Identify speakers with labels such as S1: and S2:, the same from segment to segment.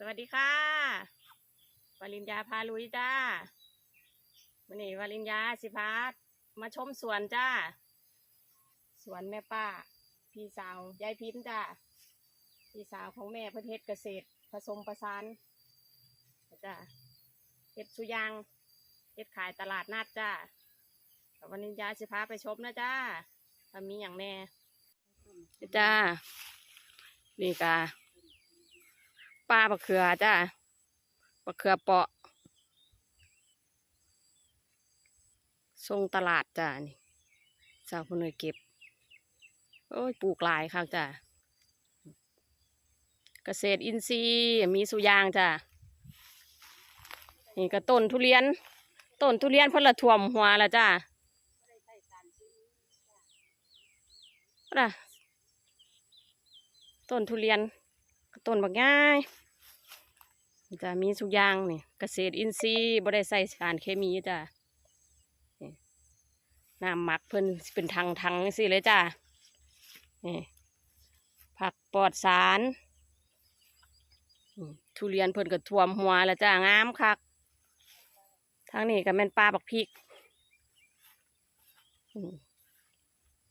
S1: สวัสดีค่ะวาลินยาพาลุยจ้าวันนี้วาลินยาสิพามาชมสวนจ้า สวนแม่ป้า พี่สาวยายพินจ้า พี่สาวของแม่เพื่อเทศเกษตร ผสมประสานจ้าเฮ็ดสุยางเฮ็ดขายตลาดนัดจ้าวาลินยาสิพาไปชมนะจ้าถ้ามีอย่างแน่จ้านี่กา ปลาบักเขือจ้าบักเขือเปาะทรงตลาดจ้านี่สาวคนเลยเก็บ โอ้ยปลูกหลายค่ะจ้าเกษตรอินทรีย์มีสุยางจ้านี่ก็ต้นทุเรียน ต้นทุเรียนพละท่วมหัวและจ้าน่ะต้นทุเรียน ต้นบักง่ายจะมีสุกอยางนี่เกษตรอินทรีย์บ่ได้ใส่สารเคมีจ้ะน้ำหมักเพิ่นเป็นทางทางสิเลยจ้ะนี่ผักปลอดสารทุเรียนเพิ่นก็ท่วมหัวแล้วจ้ะงามคักทางนี้ก็แม่นปลาบักพริก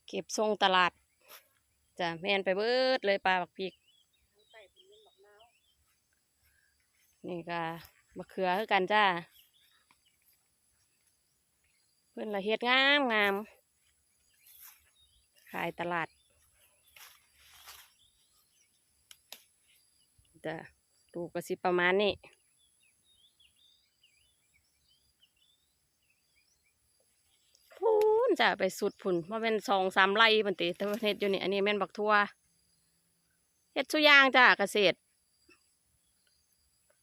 S1: เก็บส่งตลาดจ้ะแม่นไปเบิดเลยปลาบักพริก นี่ก็มะเขือคือกันจ้า เพื่อนละเฮ็ดงามงาม ขายตลาดจ้ะดูกระสิประมาณนี้พูนจะไปสุดพุ่นว่าเป็นสองสามไร่ปันติแต่ว่าเฮ็ดอยู่นี่ อันนี้แม่นบักทั่วเฮ็ดสุยางจ้าเกษตร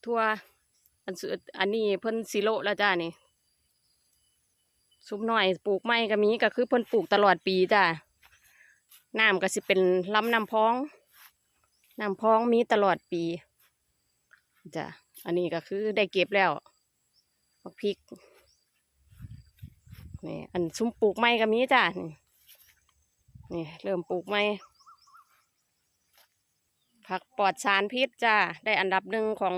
S1: ทั่วอันสอันนี้เพิ่นสิโลแล้วจ้านี่ซุปหน่อยปลูกไม้ก็มีก็คือเพิ่นปลูกตลอดปีจ้าน้ำก็สิเป็นลำน้ำพองน้ำพองมีตลอดปีจ้ะอันนี้ก็คือได้เก็บแล้วบักพริกนี่อันซุ้มปลูกไม้ก็มีจ้านี่นี่เริ่มปลูกไม้ผักปลอดสารพิษจ้าได้อันดับหนึ่งของ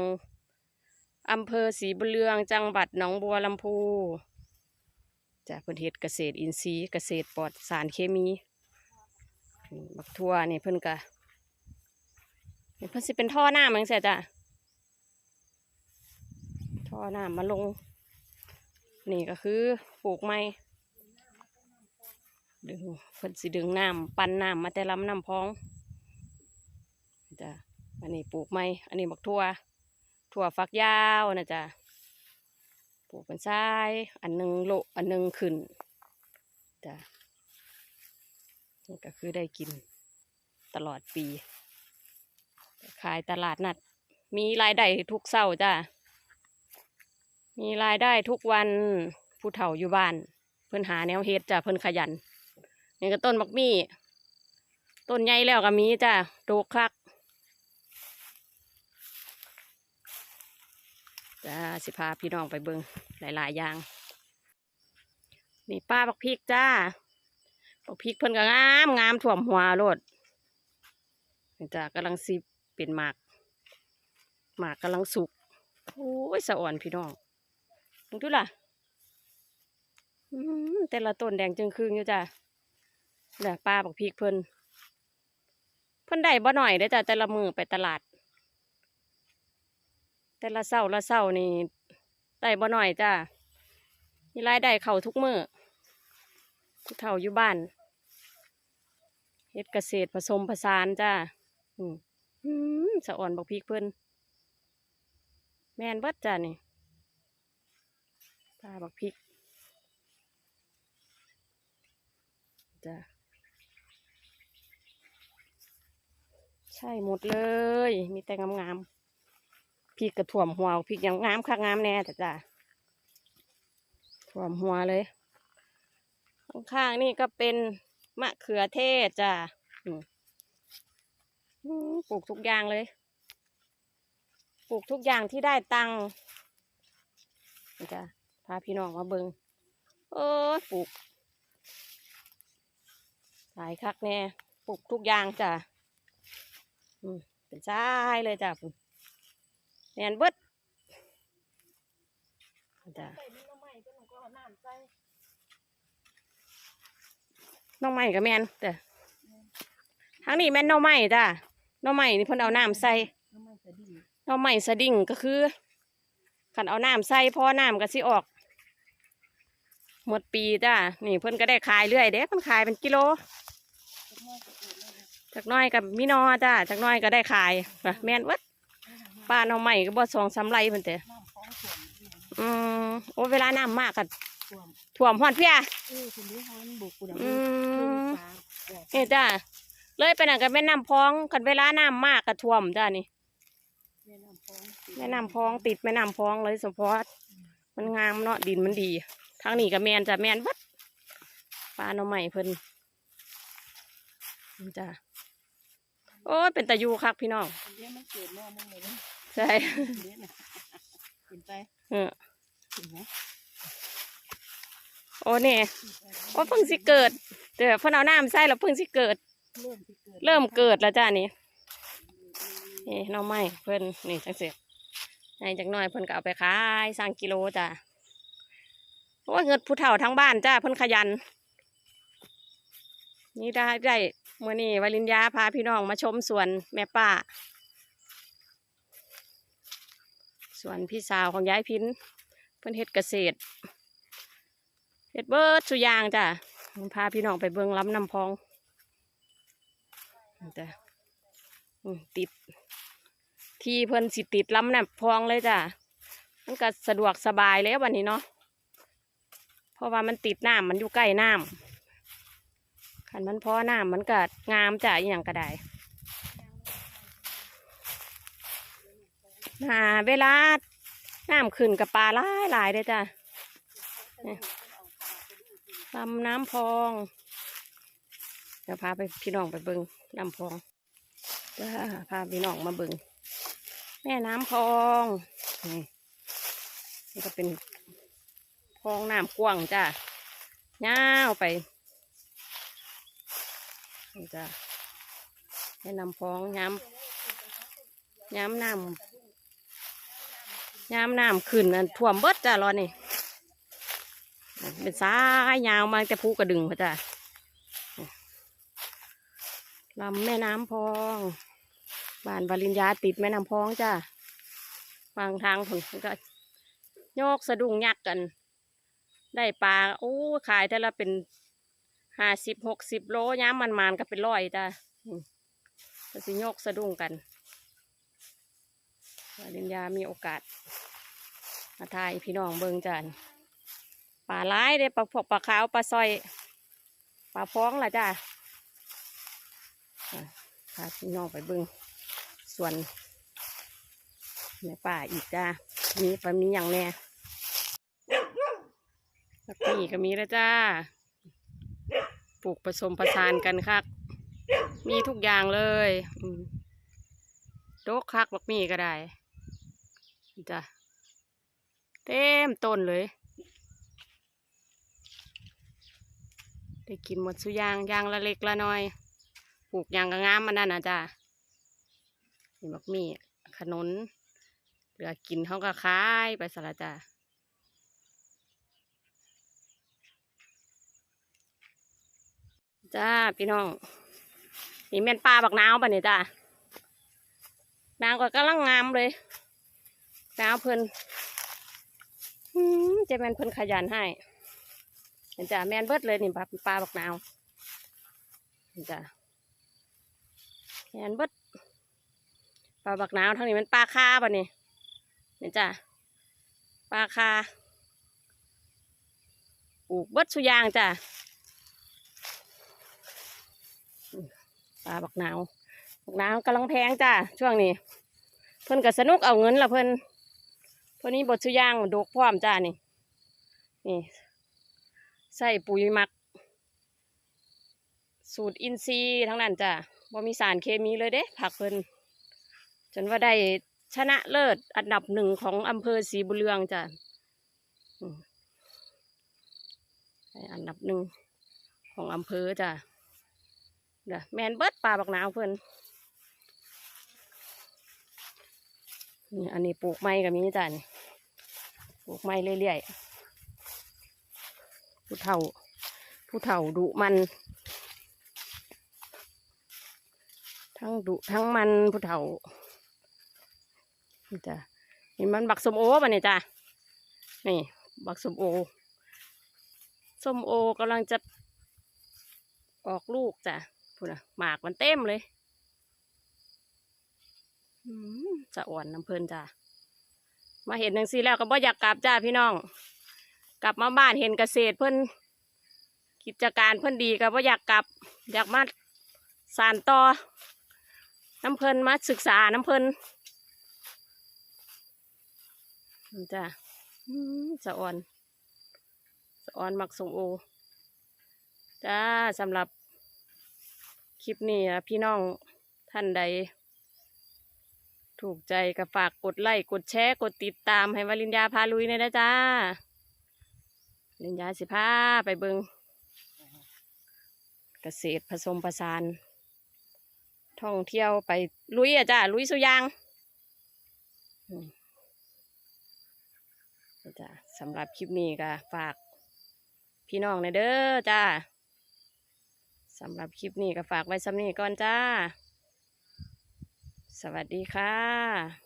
S1: อำเภอศรีบุญเรือง จังหวัดหนองบัวลำพูจาเพิ่นเฮ็ดเกษตรอินทรีย์เกษตรปลอดสารเคมีบักทั่วนี่เพิ่อนก็นี่เพิ่อนสิเป็นท่อหน้ำจังซี่จ้ะท่อหน้ำมาลง นี่ก็คือปลูกไม้ดึงเพิ่อนสิดึงน้ำปั่นน้ำมาแต่ลำน้ำพองจ้ะอันนี้ปลูกไม้อันนี้บักทั่ว ถั่วฝักยาวนะจ๊ะปลูกเป็นซ้ายอันหนึ่งโลอันหนึ่งขึ้นจ้ะนี่ก็คือได้กินตลอดปี ขายตลาดนัด มีรายได้ทุกเศร้าจ้ะมีรายได้ทุกวันผู้เฒ่าอยู่บ้าน เพิ่นหาแนวเฮ็ดจ้ะเพิ่นขยันนี่ก็ต้นบักมี่ ต้นใหญ่แล้วก็มีจ้ะโดกคัก จ้าสิพาพี่น้องไปเบิงหลายๆอย่าง นี่ป้าบักพริกจ้าบักพริกเพิ่นก็งามงามถ่วมหัวโลดนี่จ้ากำลังสิเป็นหมากหมากกำลังสุกโอ้ยสะอ่อนพี่น้องดูดูล่ะแต่ละต้นแดงจึงครึ่งอยู่จ้าเนี่ยป้าบักพริกเพิ่นเพิ่นได้บ่หน่อยเด้จ้าแต่ละมือไปตลาด แต่ละเศร้าละเศร้านี่ได้บ่หน่อยจ้ามีรายได้เข้าทุกมือผู้เฒ่าอยู่บ้านเฮ็ดเกษตรผสมผสานจ้าอืมอืมสะอ่อนบักพริกเพิ่นแมนเบิดจ้านี่ปลาบักพริกจ้าใช่หมดเลย มีแต่งามๆ พริกกระถ่วมหัวพริกย่างงามคักงามแน่จ้ะจ้ะถ่วมหัวเลย ข้างๆนี่ก็เป็นมะเขือเทศจ้ะปลูกทุกอย่างเลย ปลูกทุกอย่างที่ได้ตังค์จ้ะพาพี่น้องมาเบิงโอ้ยปลูกหลายคักแน่ปลูกทุกอย่างจ้ะเป็นซ้ายเลยจ้ะ แมนเบิดจ้ะ
S2: ใส่นี่น้ำใหม่ก็หนูก็เอาน้ำใส่
S1: น้องใหม่กับแมนแต่ทางนี้แม่นน้องใหม่จ้ะน้องใหม่นี่เพิ่นเอาน้ำใส่
S2: น้ำใหม่จะดี
S1: น้องใหม่สดิ่งก็คือขันเอาน้ำใส่พอน้ำก็สิออก หมดปีจ้ะนี่เพิ่นก็ได้ขายเรื่อยเด้เพิ่นขายเป็นกิโล
S2: จักหน้อยก็เกิดเลยนะ
S1: จากหน้อยกับมีนอจ้ะจากหน้อยก็ได้ขายว่ะแม่นเวัด ป้าน้องใหม่ก็บ่สองสามไรเพิ่นแต่
S2: น้ำฟองส่วนนี่นะ
S1: อืมโอ้เวลาน้ำมากก็
S2: ท่วม
S1: ท่วมฮอดเพีย
S2: เออคนนี้เขาบุกกูเดี๋ยว
S1: อื
S2: มัน
S1: ม
S2: ฟ้าบอก
S1: นี่จ้ะเลยไปนั่นก็แม่น้ำพองกันเวลาน้ำมากก็ท่วมจ้ะนี่
S2: แม่น้ำฟอง
S1: แม่น้ำพองติดแม่น้ำพองเลยสมพอดมันงามเนาะดินมันดีทางนี้ก็แมนจ้ะแมนวัดป้าน้องใหม่เพิ่นนี่จ้ะโอ้ยเป็นตายูคักพี่น้อง
S2: คนนี้มันเกิดแม่มึงเลยนะ
S1: ใช่
S2: คนนี้น่ะเห็นไป
S1: เออ
S2: เห็นไหม
S1: โอ้เนี่ยโอ้เพิ่งสิเกิดเดี๋ยวเพิ่นเอาน้ำใส่แล้วเพิ่งสิเกิด
S2: เริ่มที่เกิด
S1: เริ่มเกิดแล้วจ้านี่นี่หน้องไม้เพิ่นนี่จังเสียในจักหน่อยเพิ่นก็เอาไปขายสร้างกิโลจ้าโอ้ยเงินผู้เฒ่าทั้งบ้านจ้าเพิ่นขยัน นี่ได้ได้เมื่อนี้วลินยาพาพี่น้องมาชมสวนแม่ป้า สวนพี่สาวของยายพินเพิ่นเฮ็ดเกษตรเฮ็ดเบิร์ดสุยางจ้าพาพี่น้องไปเบิ่งลำน้ำพองจ้ะติด ที่เพิ่นสิติดลำน้ำพองเลยจ้ะมันก็สะดวกสบายแล้ววันนี้เนาะเพราะว่ามันติดน้ำมันอยู่ใกล้น้ำขันมันพอน้ำมันก็งามจ้ะอย่างก็ได้ หาเวลาน้ำขึ้นกับปลาหลายหลายเลยจ้ะลำน้ำพอง เดี๋ยวพาไปพี่น้องไปเบิงน้ำพองจ้าพาพี่น้องมาเบิงแม่น้ำพองนี่นี่ก็เป็นพองน้ำกว้างจ้าเงาวไปนี่จ้าแม่น้ำพองย้ำย้ำน้ำ ย้ำน้ำขึ้นนั่นท่วมเบิดจ้ารอนี่เป็นสายยาวมาแต่ภูกระดึงพะจ้าลำแม่น้ำพองบ้านวารินยาติดแม่น้ำพองจ้าบางทางผลก็โยกสะดุ้งยักกัน ได้ปลาโอ้ขายแต่ละเป็นห้าสิบหกสิบโลย้ำมันมานก็เป็นร้อยจ้าก็สิโยกสะดุ้งกัน วารินยามีโอกาส มาทายพี่น้องเบิงจานปลาร้ายได้ปลาพวกปลาขาวปลาซอยปลาฟ้องล่ะจ้าพาพี่น้องไปเบิ้งส่วนในป่าอีกจ้ามีปลามีอย่างแน่แล้วนี่ก็มีแล้วจ้า ปลูกผสมผสานกันคักมีทุกอย่างเลยอืมโดกคักบักมีก็ได้ จ้ะเต็มต้นเลย ได้กินหมดสุยางยางละเล็กละน้อย ปลูกยางก็งามมันนั่นนะจ้านี่บักมีขนุนเหลือกินเขาก็ขายไปสละจ้าจ้าพี่น้อง นี่แม่นปลาบักนาวปะเนี่ยจ้านางก็กำลังงามเลย นาวเพิ่นอืมเจะแมนเพิ่นขยันให้เห็นจ้าแมนเบิดเลยนี่ปลาปลาบักนาวเห็นจ้าแขนเบิดปลาบักนาวทางนี้มันปลาคาป่ะนี่เนี่ยจ้ะปลาคาปลูกเบิดสุยางจ้ะปลาบักนาวบักนาวกำลังแพงจ้ะช่วงนี้ เพิ่นก็สนุกเอาเงินละเพิ่น เพิ่นนี้บดสุอยางดกพร้อมจ้ะนี่ นี่ ใส่ปุ๋ยหมัก สูตรอินทรีย์ทั้งนั้นจ้ะว่มีสารเคมีเลยเด้ ผักเพิ่นจนว่าได้ชนะเลิศอันดับหนึ่งของอำเภอศรีบุญเรืองจ้ะอันดับหนึ่งของอำเภอจ้ะเด้อแมนเบิดปลาบักนาวเพิ่นนี่อันนี้ปลูกไม้ก็มีจ้ะนี่ ปลูกไม้เรื่อยๆ ผู้เฒ่า ผู้เฒ่าดุมัน ทั้งดุทั้งมันผู้เฒ่านี่จ้ะนี่มันบักสมโอป่ะเนี่ยจ้ะนี่ บักสมโอส้มโอกำลังจะออกลูกจ้ะพูดนะหมากมันเต็มเลยอืมจะอ่อนน้ำเพลินจ้ะ มาเห็นหนังซีแล้วก็บ่อยากกลับจ้าพี่น้อง กลับมาบ้านเห็นเกษตรเพิ่อนกิจการเพิ่อนดีก็บ่อยากกลับ อยากมาสานต่อน้ำเพลินมาศึกษาน้ำเพลินจ้ะอืมจะอ่อนจะอ่อนมักสมโอจ้าสำหรับคลิปนี้นะพี่น้องท่านใด ถูกใจก็ฝากกดไลค์กดแชร์กดติดตามให้วลินยาพาลุยหน่ยนะจ้าวลินยาสิพาไปเบิงเกษตรผสมผสาน ท่องเที่ยวไปลุยอะจ้าลุยสุยางจ้าสำหรับคลิปนี้ก็ฝากพี่น้องในเด้อจ้าสำหรับคลิปนี้ก็ฝากไว้สำนี้ก่อนจ้า สวัสดีค่ะ